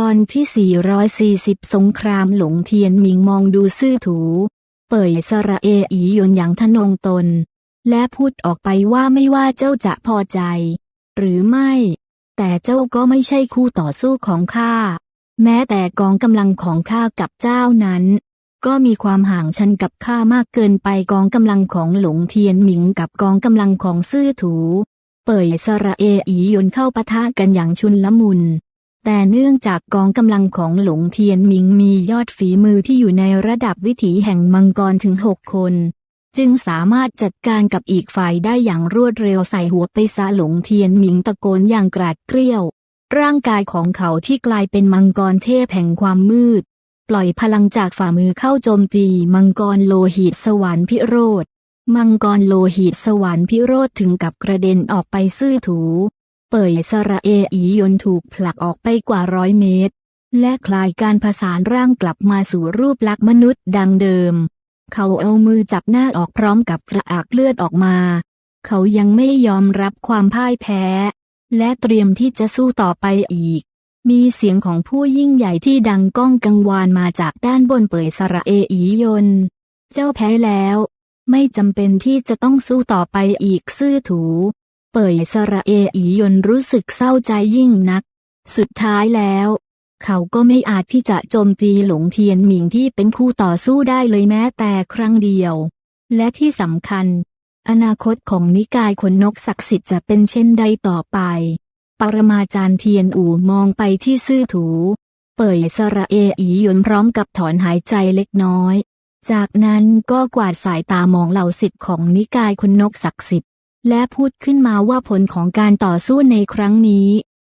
ตอนที่ 440 สงครามหลงเทียนหมิงมองดูซื่อถู เป่ยสระเออียนอย่างทะนงตน และพูดออกไปว่าไม่ว่าเจ้าจะพอใจ หรือไม่ แต่เจ้าก็ไม่ใช่คู่ต่อสู้ของข้า แม้แต่กองกำลังของข้ากับเจ้านั้น ก็มีความห่างชันกับข้ามากเกินไปกองกำลังของหลงเทียนหมิงกับกองกำลังของซื่อถู เป่ยสระเออียนเข้าปะทะกันอย่างชุนละมุน แต่เนื่องจากกองกำลังของหลงเทียนหมิงมียอดฝีมือที่อยู่ในระดับวิถีแห่งมังกรถึงหกคน จึงสามารถจัดการกับอีกฝ่ายได้อย่างรวดเร็วใส่หัวไปซะหลงเทียนหมิงตะโกนอย่างกราดเกรี้ยว ร่างกายของเขาที่กลายเป็นมังกรเทพแห่งความมืด ปล่อยพลังจากฝ่ามือเข้าโจมตีมังกรโลหิตสวรรค์พิโรธมังกรโลหิตสวรรค์พิโรธถึงกับกระเด็นออกไปซื่อถู เปยสระเออียนถูกผลักออกไปกว่าร้อยเมตร และคลายการผสานร่างกลับมาสู่รูปลักษณ์มนุษย์ดังเดิม เขาเอามือจับหน้าออกพร้อมกับกระอักเลือดออกมา เขายังไม่ยอมรับความพ่ายแพ้ และเตรียมที่จะสู้ต่อไปอีก มีเสียงของผู้ยิ่งใหญ่ที่ดังก้องกังวานมาจากด้านบนเปยสระเออียน เจ้าแพ้แล้ว ไม่จำเป็นที่จะต้องสู้ต่อไปอีกซื่อถู เป่ยสระเออียนรู้สึกเศร้าใจยิ่งนัก สุดท้ายแล้ว เขาก็ไม่อาจที่จะโจมตีหลงเทียนหมิงที่เป็นคู่ต่อสู้ได้เลยแม้แต่ครั้งเดียว และที่สำคัญ อนาคตของนิกายขนนกศักดิ์สิทธิ์จะเป็นเช่นใดต่อไป ปรมาจารย์เทียนอู่มองไปที่ซื่อถู เป่ยสระเออียนพร้อมกับถอนหายใจเล็กน้อย จากนั้นก็กวาดสายตามองเหล่าสิทธิ์ของนิกายคนนกศักดิ์สิทธิ์ และพูดขึ้นมาว่าผลของการต่อสู้ในครั้งนี้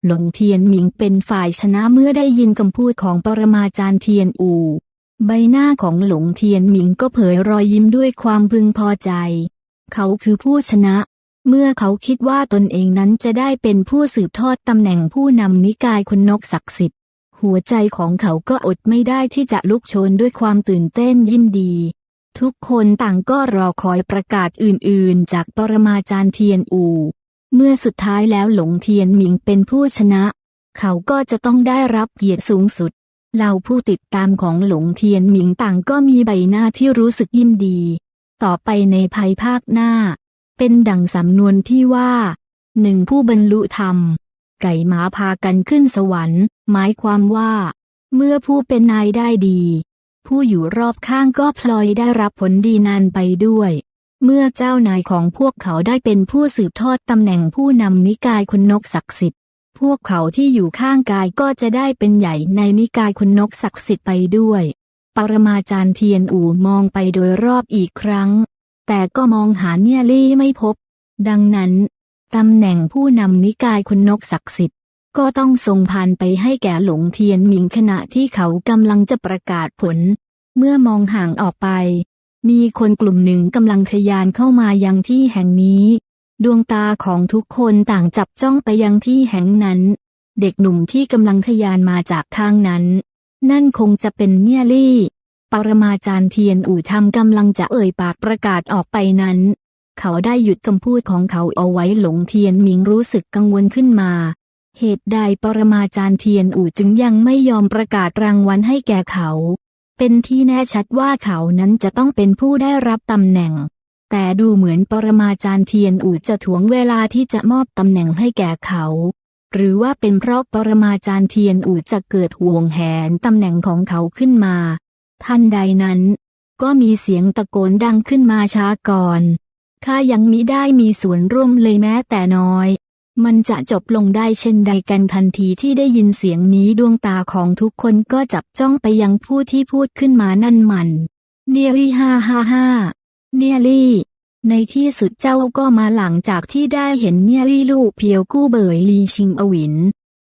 หลงเทียนหมิงเป็นฝ่ายชนะเมื่อได้ยินคำพูดของปรมาจารย์เทียนอู่ใบหน้าของหลงเทียนหมิงก็เผยรอยยิ้มด้วยความพึงพอใจ เขาคือผู้ชนะ เมื่อเขาคิดว่าตนเองนั้นจะได้เป็นผู้สืบทอดตำแหน่งผู้นำนิกายคนนกศักดิ์สิทธิ์ หัวใจของเขาก็อดไม่ได้ที่จะลุกโชนด้วยความตื่นเต้นยินดี ทุกคนต่างก็รอคอยประกาศอื่นๆ จากปรมาจารย์เทียนอู่เมื่อสุดท้ายแล้วหลงเทียนหมิงเป็นผู้ชนะ เขาก็จะต้องได้รับเกียรติสูงสุด เหล่าผู้ติดตามของหลงเทียนหมิงต่างก็มีใบหน้าที่รู้สึกยินดี ต่อไปในภายภาคหน้า เป็นดังสำนวนที่ว่าหนึ่งผู้บรรลุธรรม ไก่หมาพากันขึ้นสวรรค์ หมายความว่า เมื่อผู้เป็นนายได้ดี ผู้อยู่รอบข้างก็พลอยได้รับผลดีนานไปด้วย เมื่อเจ้านายของพวกเขาได้เป็นผู้สืบทอดตำแหน่งผู้นำนิกายคนนกศักดิ์สิทธิ์ พวกเขาที่อยู่ข้างกายก็จะได้เป็นใหญ่ในนิกายคนนกศักดิ์สิทธิ์ไปด้วย ปรมาจารย์เทียนอู่มองไปโดยรอบอีกครั้ง แต่ก็มองหาเนี่ยลี่ไม่พบ ดังนั้นตำแหน่งผู้นำนิกายคนนกศักดิ์สิทธิ์ ก็ต้องส่งผ่านไปให้แก่หลงเทียนหมิงขณะที่เขากำลังจะประกาศผล เมื่อมองห่างออกไป มีคนกลุ่มหนึ่งกำลังทะยานเข้ามายังที่แห่งนี้ ดวงตาของทุกคนต่างจับจ้องไปยังที่แห่งนั้น เด็กหนุ่มที่กำลังทะยานมาจากทางนั้น นั่นคงจะเป็นเนี่ยลี่ ปรมาจารย์เทียนอู่ทำกำลังจะเอ่ยปากประกาศออกไปนั้น เขาได้หยุดคำพูดของเขาเอาไว้หลงเทียนหมิงรู้สึกกังวลขึ้นมา เหตุใดปรมาจารย์เทียนอู่จึงยังไม่ยอมประกาศรางวัลให้แก่เขา เป็นที่แน่ชัดว่าเขานั้นจะต้องเป็นผู้ได้รับตำแหน่ง แต่ดูเหมือนปรมาจารย์เทียนอู่จะถ่วงเวลาที่จะมอบตำแหน่งให้แก่เขา หรือว่าเป็นเพราะปรมาจารย์เทียนอู่จะเกิดห่วงแหนตำแหน่งของเขาขึ้นมา ท่านใดนั้น ก็มีเสียงตะโกนดังขึ้นมาช้าก่อนข้ายังมิได้มีส่วนร่วมเลยแม้แต่น้อย มันจะจบลงได้เช่นใดกันทันทีที่ได้ยินเสียงนี้ดวงตาของทุกคนก็จับจ้องไปยังผู้ที่พูดขึ้นมานั่นมัน เนียลี่ห้าห้าห้าเนียลี่ ในที่สุดเจ้าก็มาหลังจากที่ได้เห็นเนียลี่ลูกเพียวกู้เบยลีชิงอวิน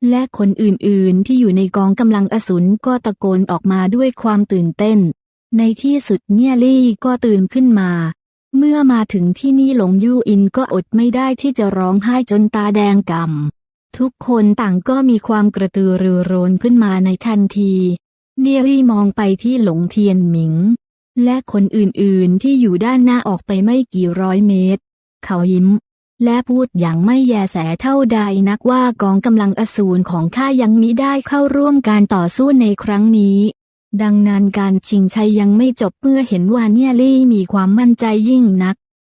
และคนอื่นๆที่อยู่ในกองกำลังอสูรก็ตะโกนออกมาด้วยความตื่นเต้น ในที่สุดเนียลี่ก็ตื่นขึ้นมา เมื่อมาถึงที่นี่หลงยู่อินก็อดไม่ได้ที่จะร้องไห้จนตาแดงกำทุกคนต่างก็มีความกระตือรือร้นขึ้นมาในทันที เนียลี่มองไปที่หลงเทียนหมิง และคนอื่นๆที่อยู่ด้านหน้าออกไปไม่กี่ร้อยเมตร เขายิ้ม และพูดอย่างไม่แยแสเท่าใดนักว่ากองกำลังอสูรของข้ายังมิได้เข้าร่วมการต่อสู้ในครั้งนี้ ดังนั้นการชิงชัยยังไม่จบเมื่อเห็นว่าเนียลี่มีความมั่นใจยิ่งนัก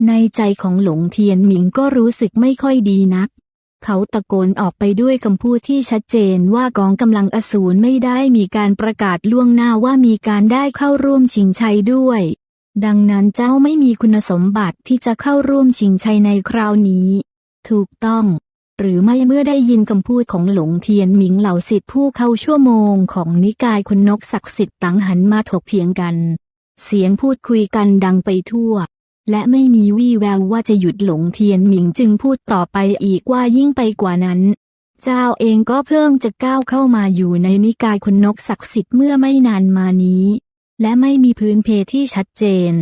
ในใจของหลงเทียนหมิงก็รู้สึกไม่ค่อยดีนัก เขาตะโกนออกไปด้วยคำพูดที่ชัดเจนว่ากองกำลังอสูรไม่ได้มีการประกาศล่วงหน้าว่ามีการได้เข้าร่วมชิงชัยด้วย ดังนั้นเจ้าไม่มีคุณสมบัติที่จะเข้าร่วมชิงชัยในคราวนี้ ถูกต้อง หรือไม่เมื่อได้ยินคำพูดของหลงเทียนหมิงเหล่าสิทธิผู้เข้าชั่วโมงของนิกายคุณนกศักดิ์สิทธิ์ต่างหันมาถกเถียงกัน เสียงพูดคุยกันดังไปทั่ว และไม่มีวี่แววว่าจะหยุดหลงเทียนหมิงจึงพูดต่อไปอีกว่ายิ่งไปกว่านั้น เจ้าเองก็เพิ่งจะก้าวเข้ามาอยู่ในนิกายคุณนกศักดิ์สิทธิ์เมื่อไม่นานมานี้ และไม่มีพื้นเพที่ชัดเจน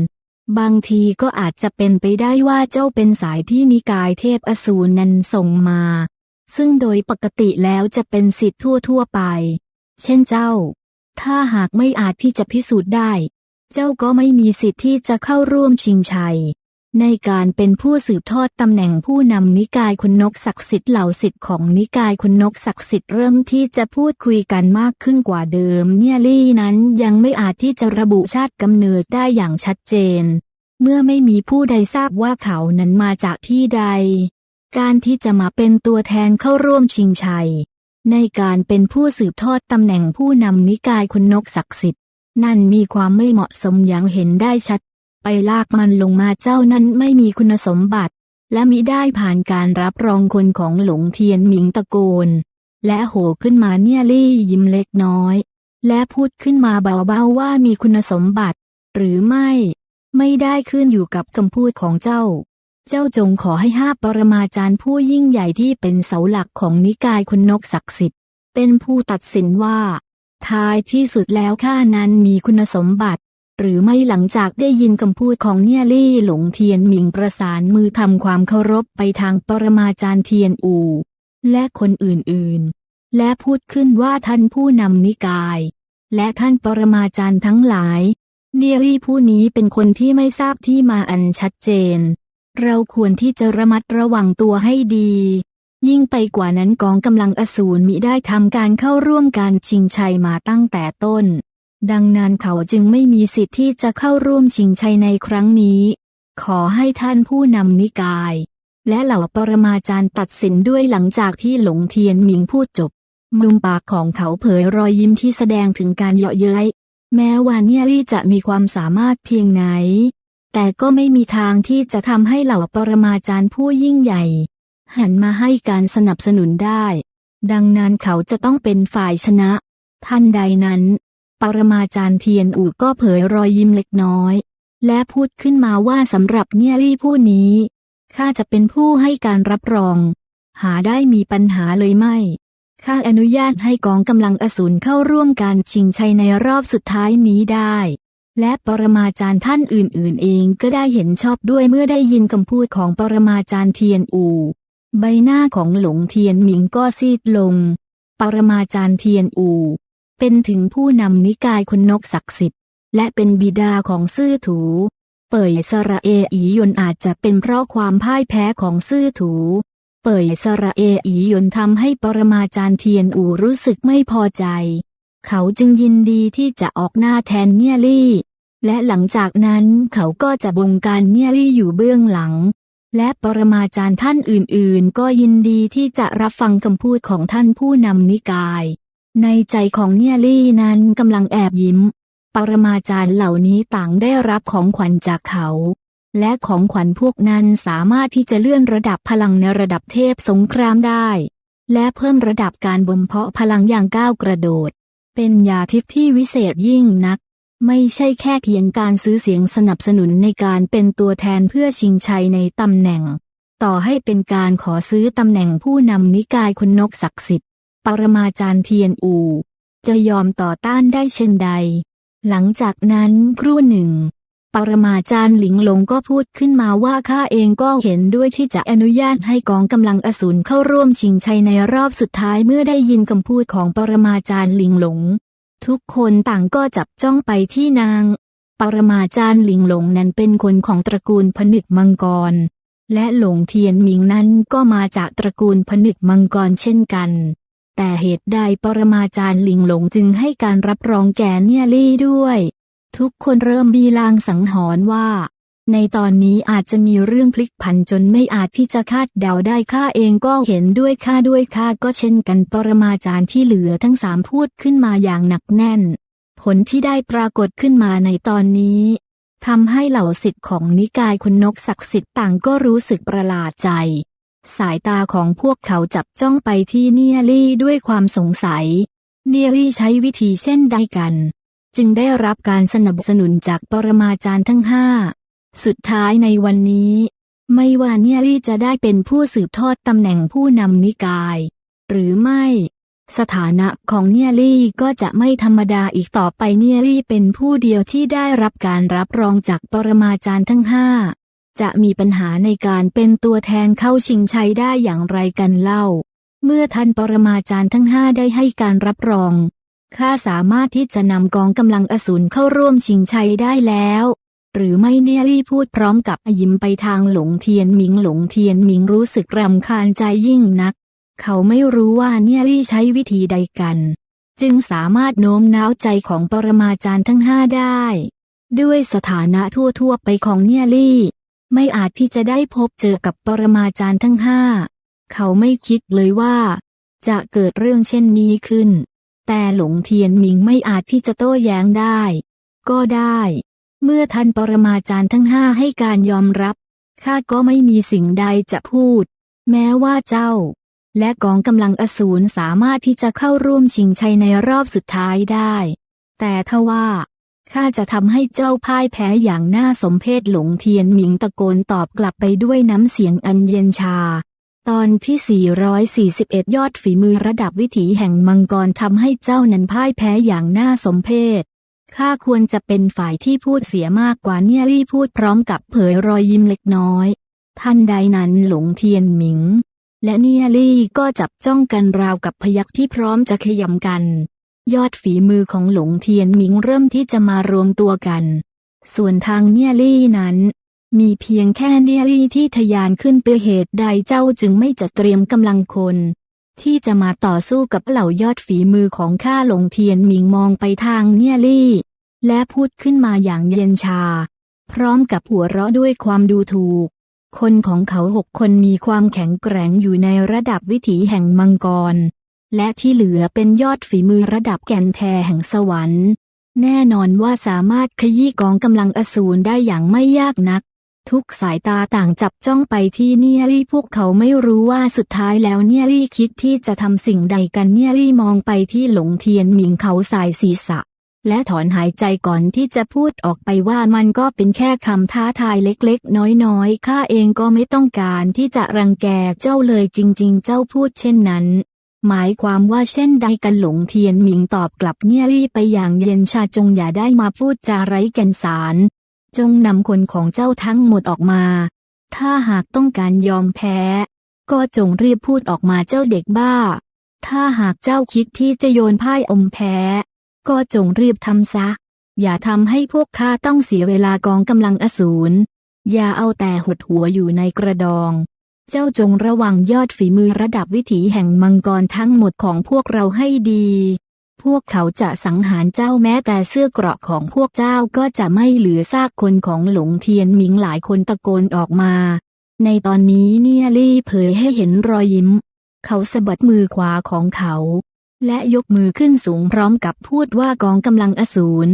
บางทีก็อาจจะเป็นไปได้ว่าเจ้าเป็นสายที่นิกายเทพอสูรนั้นส่งมา ซึ่งโดยปกติแล้วจะเป็นสิทธิ์ทั่วๆไป เช่นเจ้า ถ้าหากไม่อาจที่จะพิสูจน์ได้ เจ้าก็ไม่มีสิทธิ์ที่จะเข้าร่วมชิงชัย ในการเป็นผู้สืบทอดตำแหน่งผู้นำนิกายคนนกศักดิ์สิทธิ์เหล่าสิทธิ์ของนิกายคนนกศักดิ์สิทธิ์เริ่มที่จะพูดคุยกันมากขึ้นกว่าเดิม เนี่ยลี่นั้นยังไม่อาจที่จะระบุชาติกำเนิดได้อย่างชัดเจน เมื่อไม่มีผู้ใดทราบว่าเขานั้นมาจากที่ใด การที่จะมาเป็นตัวแทนเข้าร่วมชิงชัย ในการเป็นผู้สืบทอดตำแหน่งผู้นำนิกายคนนกศักดิ์สิทธิ์นั่นมีความไม่เหมาะสมอย่างเห็นได้ชัด ไปลากมันลงมาเจ้านั้นไม่มีคุณสมบัติ และมิได้ผ่านการรับรองคนของหลงเทียนหมิงตะโกน และโหขึ้นมาเนี่ยลี่ยิ้มเล็กน้อย และพูดขึ้นมาเบาๆว่ามีคุณสมบัติ หรือไม่ ไม่ได้ขึ้นอยู่กับคำพูดของเจ้า เจ้าจงขอให้ห้าปรมาจารย์ผู้ยิ่งใหญ่ที่เป็นเสาหลักของนิกายคนนกศักดิ์สิทธิ์ เป็นผู้ตัดสินว่าท้ายที่สุดแล้วข้านั้นมีคุณสมบัติ หรือไม่หลังจากได้ยินคำพูดของเนี่ยลี่หลงเทียนหมิงประสานมือทำความเคารพไปทางปรมาจารย์เทียนอู และคนอื่นๆ และพูดขึ้นว่าท่านผู้นำนิกาย และท่านปรมาจารย์ทั้งหลาย เนียรี่ผู้นี้เป็นคนที่ไม่ทราบที่มาอันชัดเจน เราควรที่จะระมัดระวังตัวให้ดี ยิ่งไปกว่านั้นกองกำลังอสูรมิได้ทำการเข้าร่วมการชิงชัยมาตั้งแต่ต้น ดังนั้นเขาจึงไม่มีสิทธิ์ที่จะเข้าร่วมชิงชัยในครั้งนี้ ขอให้ท่านผู้นำนิกาย และเหล่าปรมาจารย์ตัดสินด้วยหลังจากที่หลงเทียนหมิงพูดจบ มุมปากของเขาเผยรอยยิ้มที่แสดงถึงการเยาะเย้ย แม้ว่าเนียรี่จะมีความสามารถเพียงไหน แต่ก็ไม่มีทางที่จะทำให้เหล่าปรมาจารย์ผู้ยิ่งใหญ่ หันมาให้การสนับสนุนได้ ดังนั้นเขาจะต้องเป็นฝ่ายชนะ ท่านใดนั้น ปรมาจารย์เทียนอู่ก็เผยรอยยิ้มเล็กน้อย และพูดขึ้นมาว่าสำหรับเนี่ยรี่ผู้นี้ข้าจะเป็นผู้ให้การรับรอง หาได้มีปัญหาเลยไม่ข้าอนุญาตให้กองกำลังอสูรเข้าร่วมการชิงชัยในรอบสุดท้ายนี้ได้ และปรมาจารย์ท่านอื่นๆ เองก็ได้เห็นชอบด้วยเมื่อได้ยินคำพูดของปรมาจารย์เทียนอู ใบหน้าของหลงเทียนหมิงก็ซีดลง ปรมาจารย์เทียนอู เป็นถึงผู้นำนิกายคนนกศักดิ์สิทธิ์ และเป็นบิดาของซื่อถู เป่ยสระเออียนอาจจะเป็นเพราะความพ่ายแพ้ของซื่อถู เป่ยสระเออียนทำให้ปรมาจารย์เทียนอูรู้สึกไม่พอใจ เขาจึงยินดีที่จะออกหน้าแทนเนียลี่ และหลังจากนั้นเขาก็จะบงการเนียลี่อยู่เบื้องหลังและปรมาจารย์ท่านอื่นๆ ก็ยินดีที่จะรับฟังคำพูดของท่านผู้นำนิกาย ในใจของเนียลี่นั้นกำลังแอบยิ้ม ปรมาจารย์เหล่านี้ต่างได้รับของขวัญจากเขา และของขวัญพวกนั้นสามารถที่จะเลื่อนระดับพลังในระดับเทพสงครามได้ และเพิ่มระดับการบ่มเพาะพลังอย่างก้าวกระโดด เป็นยาทิพย์ที่วิเศษยิ่งนัก ไม่ใช่แค่เพียงการซื้อเสียงสนับสนุนในการเป็นตัวแทนเพื่อชิงชัยในตำแหน่ง ต่อให้เป็นการขอซื้อตำแหน่งผู้นำนิกายคนนกศักดิ์สิทธิ์ ปรมาจารย์เทียนอู จะยอมต่อต้านได้เช่นใด หลังจากนั้นครู่หนึ่ง ปรมาจารย์หลิงหลงก็พูดขึ้นมาว่าข้าเองก็เห็นด้วยที่จะอนุญาตให้กองกำลังอสูรเข้าร่วมชิงชัยในรอบสุดท้ายเมื่อได้ยินคำพูดของปรมาจารย์หลิงหลง ทุกคนต่างก็จับจ้องไปที่นาง ปรมาจารย์หลิงหลงนั้นเป็นคนของตระกูลผนึกมังกรและหลงเทียนหมิงนั้นก็มาจากตระกูลผนึกมังกรเช่นกัน แต่เหตุใดปรมาจารย์หลิงหลงจึงให้การรับรองแก่เนียลี่ด้วย ทุกคนเริ่มมีลางสังหรณ์ว่า ในตอนนี้อาจจะมีเรื่องพลิกผันจนไม่อาจที่จะคาดเดาได้ข้าเองก็เห็นด้วยข้าด้วยข้าก็เช่นกันปรมาจารย์ที่เหลือทั้งสามพูดขึ้นมาอย่างหนักแน่น ผลที่ได้ปรากฏขึ้นมาในตอนนี้ทำให้เหล่าสิทธิ์ของนิกายคนนกศักดิ์สิทธิ์ต่างก็รู้สึกประหลาดใจ สายตาของพวกเขาจับจ้องไปที่เนียลี่ด้วยความสงสัย เนียลี่ใช้วิธีเช่นใดกัน จึงได้รับการสนับสนุนจากปรมาจารย์ทั้งห้า สุดท้ายในวันนี้ ไม่ว่าเนียลี่จะได้เป็นผู้สืบทอดตำแหน่งผู้นำนิกาย หรือไม่ สถานะของเนียลี่ก็จะไม่ธรรมดาอีกต่อไปเนียลี่เป็นผู้เดียวที่ได้รับการรับรองจากปรมาจารย์ทั้งห้า จะมีปัญหาในการเป็นตัวแทนเข้าชิงชัยได้อย่างไรกันเล่า เมื่อท่านปรมาจารย์ทั้งห้าได้ให้การรับรองข้าสามารถที่จะนำกองกำลังอสูรเข้าร่วมชิงชัยได้แล้ว หรือไม่เนียลี่พูดพร้อมกับยิ้มไปทางหลงเทียนหมิงหลงเทียนหมิงรู้สึกรำคาญใจยิ่งนัก เขาไม่รู้ว่าเนียลี่ใช้วิธีใดกัน จึงสามารถโน้มน้าวใจของปรมาจารย์ทั้งห้าได้ ด้วยสถานะทั่วๆไปของเนียลี่ ไม่อาจที่จะได้พบเจอกับปรมาจารย์ทั้งห้า เขาไม่คิดเลยว่า จะเกิดเรื่องเช่นนี้ขึ้น แต่หลงเทียนหมิงไม่อาจที่จะโต้แย้งได้ ก็ได้ เมื่อท่านปรมาจารย์ทั้งห้าให้การยอมรับ ข้าก็ไม่มีสิ่งใดจะพูด แม้ว่าเจ้า และกองกำลังอสูรสามารถที่จะเข้าร่วมชิงชัยในรอบสุดท้ายได้ แต่ทว่า ข้าจะทำให้เจ้าพ่ายแพ้อย่างน่าสมเพชหลงเทียนหมิงตะโกนตอบกลับไปด้วยน้ำเสียงอันเย็นชา ตอนที่ 441 ยอดฝีมือระดับวิถีแห่งมังกรทำให้เจ้านั้นพ่ายแพ้อย่างน่าสมเพชข้าควรจะเป็นฝ่ายที่พูดเสียมากกว่าเนี่ยรี่พูดพร้อมกับเผยรอยยิ้มเล็กน้อยท่านใดนั้นหลงเทียนหมิง และเนียลี่ก็จับจ้องกันราวกับพยักที่พร้อมจะขยำกัน ยอดฝีมือของหลงเทียนหมิงเริ่มที่จะมารวมตัวกัน ส่วนทางเนียลี่นั้น มีเพียงแค่เนียลี่ที่ทะยานขึ้นไปเหตุใดเจ้าจึงไม่จัดเตรียมกำลังคน ที่จะมาต่อสู้กับเหล่ายอดฝีมือของข้าหลงเทียนหมิงมองไปทางเนียลี่ และพูดขึ้นมาอย่างเย็นชา พร้อมกับหัวเราะด้วยความดูถูก คนของเขาหกคนมีความแข็งแกร่งอยู่ในระดับวิถีแห่งมังกร และที่เหลือเป็นยอดฝีมือระดับแก่นแทแห่งสวรรค์ แน่นอนว่าสามารถขยี้กองกำลังอสูรได้อย่างไม่ยากนัก ทุกสายตาต่างจับจ้องไปที่เนียลี่พวกเขาไม่รู้ว่าสุดท้ายแล้วเนียลี่คิดที่จะทำสิ่งใดกันเนียลี่มองไปที่หลงเทียนหมิงเขาสายศีรษะ และถอนหายใจก่อนที่จะพูดออกไปว่ามันก็เป็นแค่คำท้าทายเล็กๆ น้อยๆข้าเองก็ไม่ต้องการที่จะรังแกเจ้าเลยจริง ๆ เจ้าพูดเช่นนั้น หมายความว่าเช่นใดกันหลงเทียนหมิงตอบกลับเนี่ยลี่ไปอย่างเย็นชาจงอย่าได้มาพูดจาไร้แก่นสาร จงนำคนของเจ้าทั้งหมดออกมา ถ้าหากต้องการยอมแพ้ ก็จงรีบพูดออกมาเจ้าเด็กบ้า ถ้าหากเจ้าคิดที่จะโยนพ่ายอมแพ้ ก็จงรีบทำซะ อย่าทำให้พวกข้าต้องเสียเวลากองกำลังอสูร อย่าเอาแต่หดหัวอยู่ในกระดอง เจ้าจงระวังยอดฝีมือระดับวิถีแห่งมังกรทั้งหมดของพวกเราให้ดี พวกเขาจะสังหารเจ้าแม้แต่เสื้อเกราะของพวกเจ้าก็จะไม่เหลือซากคนของหลงเทียนหมิงหลายคนตะโกนออกมา ในตอนนี้เนียลี่เผยให้เห็นรอยยิ้ม เขาสะบัดมือขวาของเขา และยกมือขึ้นสูงพร้อมกับพูดว่ากองกำลังอสูร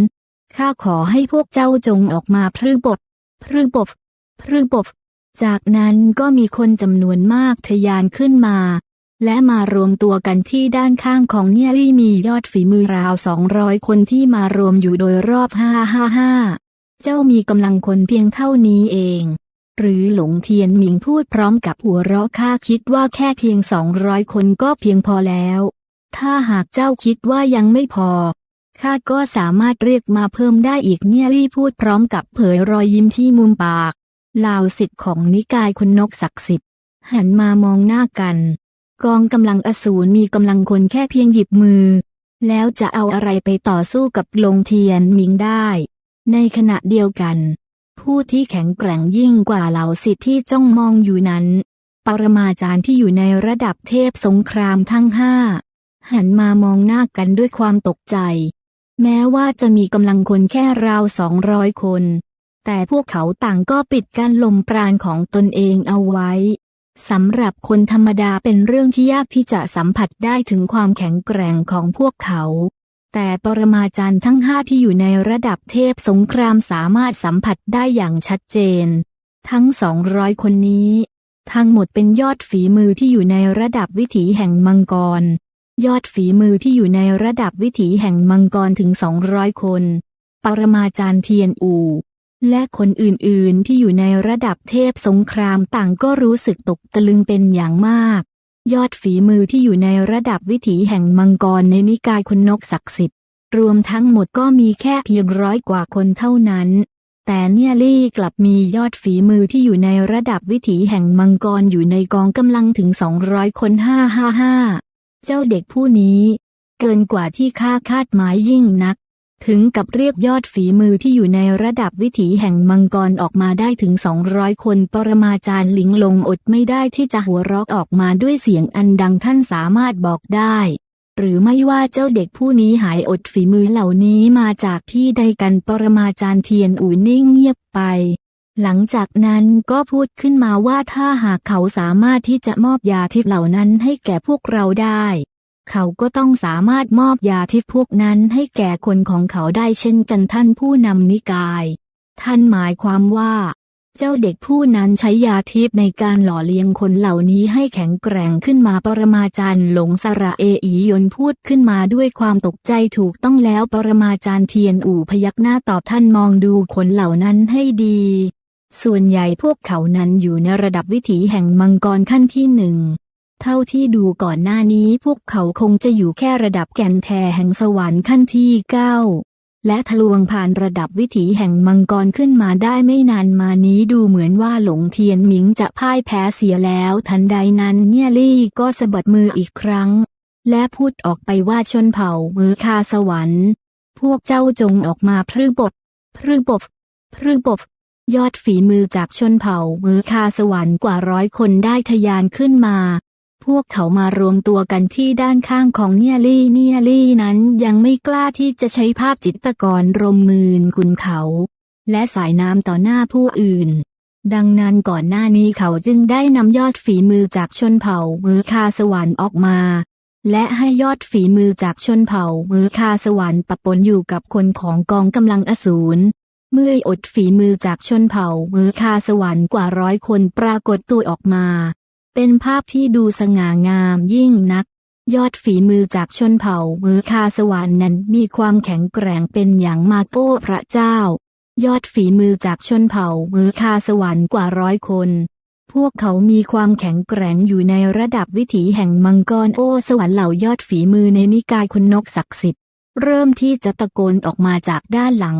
ข้าขอให้พวกเจ้าจงออกมาพรึ่งปบพรึ่งปบพรึ่งปบ จากนั้นก็มีคนจำนวนมากทะยานขึ้นมา และมารวมตัวกันที่ด้านข้างของเนียรี่มียอดฝีมือราวสองร้อยคนที่มารวมอยู่โดยรอบห้าห้าห้าเจ้ามีกำลังคนเพียงเท่านี้เอง หรือหลงเทียนหมิงพูดพร้อมกับหัวเราะข้าคิดว่าแค่เพียงสองร้อยคนก็เพียงพอแล้ว ถ้าหากเจ้าคิดว่ายังไม่พอข้าก็สามารถเรียกมาเพิ่มได้อีกเนียรี่พูดพร้อมกับเผยรอยยิ้มที่มุมปาก ลาวสิทธิ์ของนิกายคนนกศักดิ์สิทธิ์ หันมามองหน้ากัน กองกำลังอสูรมีกำลังคนแค่เพียงหยิบมือ แล้วจะเอาอะไรไปต่อสู้กับลงเทียนมิงได้ ในขณะเดียวกัน ผู้ที่แข็งแกร่งยิ่งกว่าเหล่าสิทธิ์ที่จ้องมองอยู่นั้น ปรมาจารย์ที่อยู่ในระดับเทพสงครามทั้งห้าหันมามองหน้ากันด้วยความตกใจ แม้ว่าจะมีกำลังคนแค่ราวสองร้อยคน แต่พวกเขาต่างก็ปิดกั้นลมปราณของตนเองเอาไว้สำหรับคนธรรมดาเป็นเรื่องที่ยากที่จะสัมผัสได้ถึงความแข็งแกร่งของพวกเขา แต่ปรมาจารย์ทั้งห้าที่อยู่ในระดับเทพสงครามสามารถสัมผัสได้อย่างชัดเจน ทั้งสองร้อยคนนี้ ทั้งหมดเป็นยอดฝีมือที่อยู่ในระดับวิถีแห่งมังกร ยอดฝีมือที่อยู่ในระดับวิถีแห่งมังกรถึง200คน ปรมาจารย์เทียนอู่ และคนอื่นๆที่อยู่ในระดับเทพสงครามต่างก็รู้สึกตกตะลึงเป็นอย่างมาก ยอดฝีมือที่อยู่ในระดับวิถีแห่งมังกรในนิกายคนนกศักดิ์สิทธิ์ รวมทั้งหมดก็มีแค่เพียงร้อยกว่าคนเท่านั้น แต่เนี่ยลี่กลับมียอดฝีมือที่อยู่ในระดับวิถีแห่งมังกรอยู่ในกองกำลังถึง200คนห้าห้าห้าเจ้าเด็กผู้นี้ เกินกว่าที่ข้าคาดหมายยิ่งนัก ถึงกับเรียกยอดฝีมือที่อยู่ในระดับวิถีแห่งมังกรออกมาได้ถึง 200 คน ปรมาจารย์หลิงลงอดไม่ได้ที่จะหัวเราะออกมาด้วยเสียงอันดังท่านสามารถบอกได้ หรือไม่ว่าเจ้าเด็กผู้นี้หายอดฝีมือเหล่านี้มาจากที่ใดกันปรมาจารย์เทียนอู่นิ่งเงียบไป หลังจากนั้นก็พูดขึ้นมาว่าถ้าหากเขาสามารถที่จะมอบยาทิพย์เหล่านั้นให้แก่พวกเราได้ เขาก็ต้องสามารถมอบยาทิพย์พวกนั้นให้แก่คนของเขาได้เช่นกันท่านผู้นำนิกาย ท่านหมายความว่า เจ้าเด็กผู้นั้นใช้ยาทิพย์ในการหล่อเลี้ยงคนเหล่านี้ให้แข็งแกร่งขึ้นมาปรมาจารย์หลงสระเออียนพูดขึ้นมาด้วยความตกใจถูกต้องแล้วปรมาจารย์เทียนอู่พยักหน้าตอบท่านมองดูคนเหล่านั้นให้ดี ส่วนใหญ่พวกเขานั้นอยู่ในระดับวิถีแห่งมังกรขั้นที่หนึ่ง เท่าที่ดูก่อนหน้านี้พวกเขาคงจะอยู่แค่ระดับแก่นแท้แห่งสวรรค์ขั้นที่เก้าและทะลวงผ่านระดับวิถีแห่งมังกรขึ้นมาได้ไม่นานมานี้ดูเหมือนว่าหลงเทียนหมิงจะพ่ายแพ้เสียแล้ว ทันใดนั้นเนี่ยลี่ก็สะบัดมืออีกครั้ง และพูดออกไปว่าชนเผ่ามือคาสวรรค์ พวกเจ้าจงออกมาพรึบดพรึบดพรึบดยอดฝีมือจากชนเผ่ามือคาสวรรค์กว่าร้อยคนได้ทะยานขึ้นมา พวกเขามารวมตัวกันที่ด้านข้างของเนียลี่เนียลี่นั้นยังไม่กล้าที่จะใช้ภาพจิตกรรมมืนคุณเขา และสายน้ำต่อหน้าผู้อื่น ดังนั้นก่อนหน้านี้เขาจึงได้นำยอดฝีมือจากชนเผ่ามือคาสวรรค์ออกมา และให้ยอดฝีมือจากชนเผ่ามือคาสวรรค์ปะปนอยู่กับคนของกองกำลังอสูรเมื่ออดฝีมือจากชนเผ่ามือคาสวรรค์กว่าร้อยคนปรากฏตัวออกมา เป็นภาพที่ดูสง่างามยิ่งนัก ยอดฝีมือจากชนเผ่ามือคาสวรรค์นั้นมีความแข็งแกร่งเป็นอย่างมากโอ้พระเจ้า ยอดฝีมือจากชนเผ่ามือคาสวรรค์กว่าร้อยคน พวกเขามีความแข็งแกร่งอยู่ในระดับวิถีแห่งมังกรโอสวรรค์เหล่ายอดฝีมือในนิกายคนนกศักดิ์สิทธิ์ เริ่มที่จะตะโกนออกมาจากด้านหลัง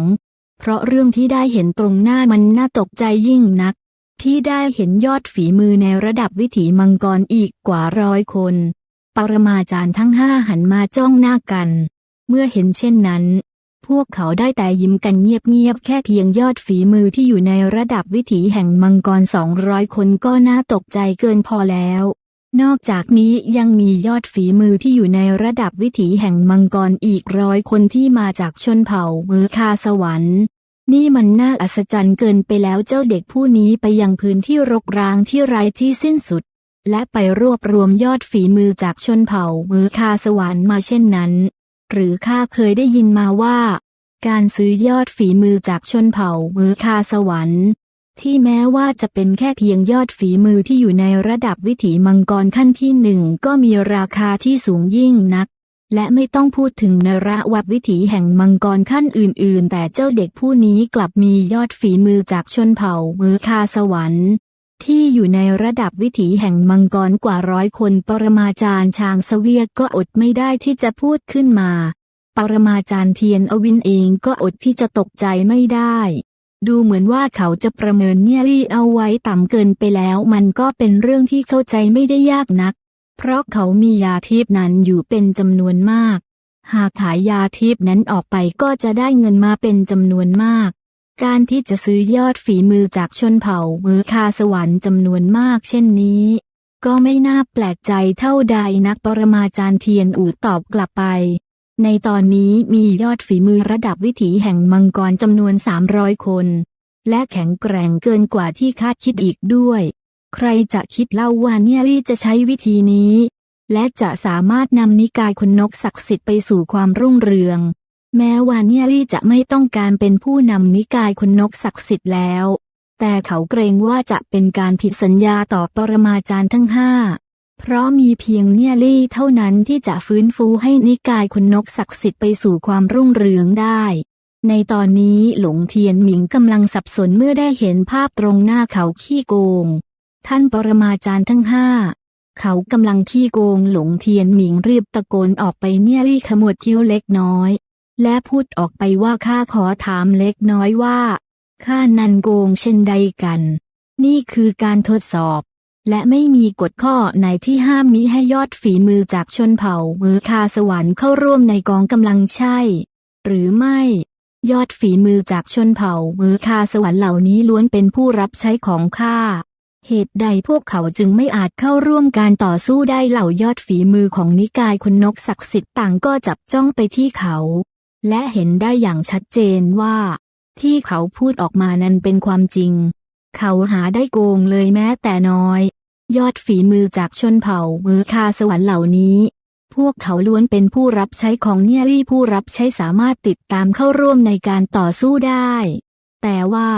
เพราะเรื่องที่ได้เห็นตรงหน้ามันน่าตกใจยิ่งนัก ที่ได้เห็นยอดฝีมือในระดับวิถีมังกรอีกกว่าร้อยคน ปรมาจารย์ทั้งห้าหันมาจ้องหน้ากัน เมื่อเห็นเช่นนั้น พวกเขาได้แต่ยิ้มกันเงียบๆแค่เพียงยอดฝีมือที่อยู่ในระดับวิถีแห่งมังกรสองร้อยคนก็น่าตกใจเกินพอแล้ว นอกจากนี้ยังมียอดฝีมือที่อยู่ในระดับวิถีแห่งมังกรอีกร้อยคนที่มาจากชนเผ่ามือคาสวรรค์ นี่มันน่าอัศจรรย์เกินไปแล้วเจ้าเด็กผู้นี้ไปยังพื้นที่รกร้างที่ไร้ที่สิ้นสุด และไปรวบรวมยอดฝีมือจากชนเผ่ามือคาสวรรค์มาเช่นนั้น หรือข้าเคยได้ยินมาว่า การซื้อยอดฝีมือจากชนเผ่ามือคาสวรรค์ ที่แม้ว่าจะเป็นแค่เพียงยอดฝีมือที่อยู่ในระดับวิถีมังกรขั้นที่หนึ่งก็มีราคาที่สูงยิ่งนัก และไม่ต้องพูดถึงนระวัดวิถีแห่งมังกรขั้นอื่น ๆ แต่เจ้าเด็กผู้นี้กลับมียอดฝีมือจากชนเผ่ามือคาสวรรค์ ที่อยู่ในระดับวิถีแห่งมังกรกว่าร้อยคนปรมาจารย์ชางเสเวียกก็อดไม่ได้ที่จะพูดขึ้นมา ปรมาจารย์เทียนอวินเองก็อดที่จะตกใจไม่ได้ ดูเหมือนว่าเขาจะประเมินเนี่ยลี่เอาไว้ต่ำเกินไปแล้ว มันก็เป็นเรื่องที่เข้าใจไม่ได้ยากนัก เพราะเขามียาทิพนั้นอยู่เป็นจำนวนมาก หากขายยาทิพนั้นออกไปก็จะได้เงินมาเป็นจำนวนมาก การที่จะซื้อยอดฝีมือจากชนเผ่ามือคาสวรรค์จำนวนมากเช่นนี้ ก็ไม่น่าแปลกใจเท่าใดนักปรมาจารย์เทียนอูตอบกลับไป ในตอนนี้มียอดฝีมือระดับวิถีแห่งมังกรจำนวน 300 คน และแข็งแกร่งเกินกว่าที่คาดคิดอีกด้วย ใครจะคิดเล่าว่าเนียลี่จะใช้วิธีนี้ และจะสามารถนำนิกายคนนกศักดิ์สิทธิ์ไปสู่ความรุ่งเรือง แม้ว่าเนียลี่จะไม่ต้องการเป็นผู้นำนิกายคนนกศักดิ์สิทธิ์แล้ว แต่เขาเกรงว่าจะเป็นการผิดสัญญาต่อปรมาจารย์ทั้งห้าเพราะมีเพียงเนียลี่เท่านั้นที่จะฟื้นฟูให้นิกายคนนกศักดิ์สิทธิ์ไปสู่ความรุ่งเรืองได้ ในตอนนี้หลงเทียนหมิงกำลังสับสนเมื่อได้เห็นภาพตรงหน้าเขาขี้โกง ท่านปรมาจารย์ทั้งห้า เขากำลังขี้โกงหลงเทียนหมิงรีบตะโกนออกไปเนี่ยลี่ขมวดคิ้วเล็กน้อย และพูดออกไปว่าข้าขอถามเล็กน้อยว่า ข้านันโกงเช่นใดกัน นี่คือการทดสอบ และไม่มีกฎข้อไหนที่ห้ามมิให้ยอดฝีมือจากชนเผ่ามือคาสวรรค์เข้าร่วมในกองกำลังใช่ หรือไม่ยอดฝีมือจากชนเผ่ามือคาสวรรค์เหล่านี้ล้วนเป็นผู้รับใช้ของข้า เหตุใดพวกเขาจึงไม่อาจเข้าร่วมการต่อสู้ได้เหล่ายอดฝีมือของนิกายคนนกศักดิ์สิทธิ์ต่างก็จับจ้องไปที่เขา และเห็นได้อย่างชัดเจนว่า ที่เขาพูดออกมานั้นเป็นความจริง เขาหาได้โกงเลยแม้แต่น้อย ยอดฝีมือจากชนเผ่ามือคาสวรรค์เหล่านี้ พวกเขาล้วนเป็นผู้รับใช้ของเนียรี่ผู้รับใช้สามารถติดตามเข้าร่วมในการต่อสู้ได้ แต่ว่า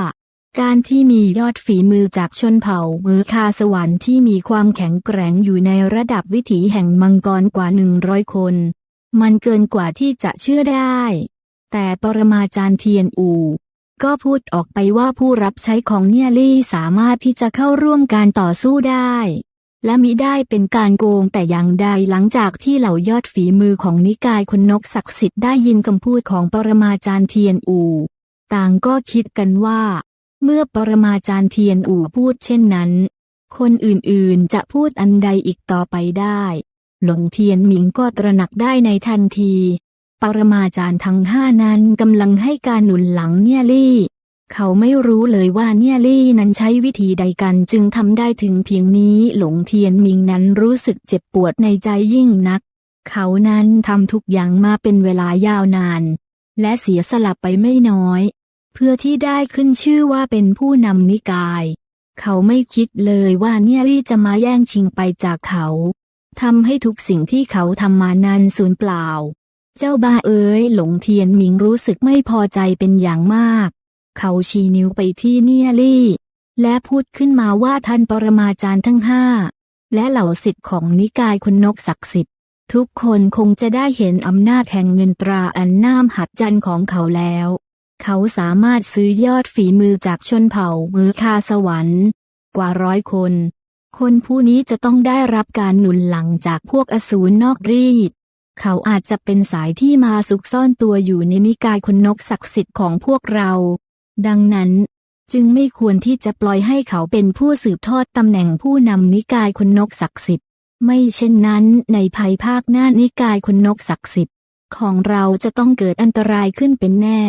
การที่มียอดฝีมือจากชนเผ่ามือคาสวรรค์ที่มีความแข็งแกร่งอยู่ในระดับวิถีแห่งมังกรกว่าหนึ่งร้อยคน มันเกินกว่าที่จะเชื่อได้ แต่ปรมาจารย์เทียนอู ก็พูดออกไปว่าผู้รับใช้ของเนียลี่สามารถที่จะเข้าร่วมการต่อสู้ได้ และมิได้เป็นการโกงแต่อย่างใดหลังจากที่เหล่ายอดฝีมือของนิกายคนนกศักดิ์สิทธิ์ได้ยินคำพูดของปรมาจารย์เทียนอู ต่างก็คิดกันว่า เมื่อปรมาจารย์เทียนอู่พูดเช่นนั้น คนอื่นๆจะพูดอันใดอีกต่อไปได้ หลงเทียนหมิงก็ตระหนักได้ในทันที ปรมาจารย์ทั้งห้านั้นกำลังให้การหนุนหลังเนียลี่ เขาไม่รู้เลยว่าเนียลี่นั้นใช้วิธีใดกันจึงทำได้ถึงเพียงนี้หลงเทียนหมิงนั้นรู้สึกเจ็บปวดในใจยิ่งนัก เขานั้นทำทุกอย่างมาเป็นเวลายาวนาน และเสียสละไปไม่น้อย เพื่อที่ได้ขึ้นชื่อว่าเป็นผู้นำนิกาย เขาไม่คิดเลยว่าเนียลี่จะมาแย่งชิงไปจากเขาทำให้ทุกสิ่งที่เขาทำมานั้นสูญเปล่า เจ้าบ้าเอ๋ยหลงเทียนหมิงรู้สึกไม่พอใจเป็นอย่างมาก เขาชี้นิ้วไปที่เนียลี่ และพูดขึ้นมาว่าท่านปรมาจารย์ทั้งห้า และเหล่าสิทธิ์ของนิกายคนนกศักดิ์สิทธิ์ทุกคนคงจะได้เห็นอำนาจแห่งเงินตราอันน่ามหัดจันของเขาแล้ว เขาสามารถซื้อยอดฝีมือจากชนเผ่ามือคาสวรรค์ กว่าร้อยคน คนผู้นี้จะต้องได้รับการหนุนหลังจากพวกอสูรนอกรีด เขาอาจจะเป็นสายที่มาซุกซ่อนตัวอยู่ในนิกายคนนกศักดิ์สิทธิ์ของพวกเรา ดังนั้นจึงไม่ควรที่จะปล่อยให้เขาเป็นผู้สืบทอดตำแหน่งผู้นำนิกายคนนกศักดิ์สิทธิ์ ไม่เช่นนั้นในภายภาคหน้านิกายคนนกศักดิ์สิทธิ์ ของเราจะต้องเกิดอันตรายขึ้นเป็นแน่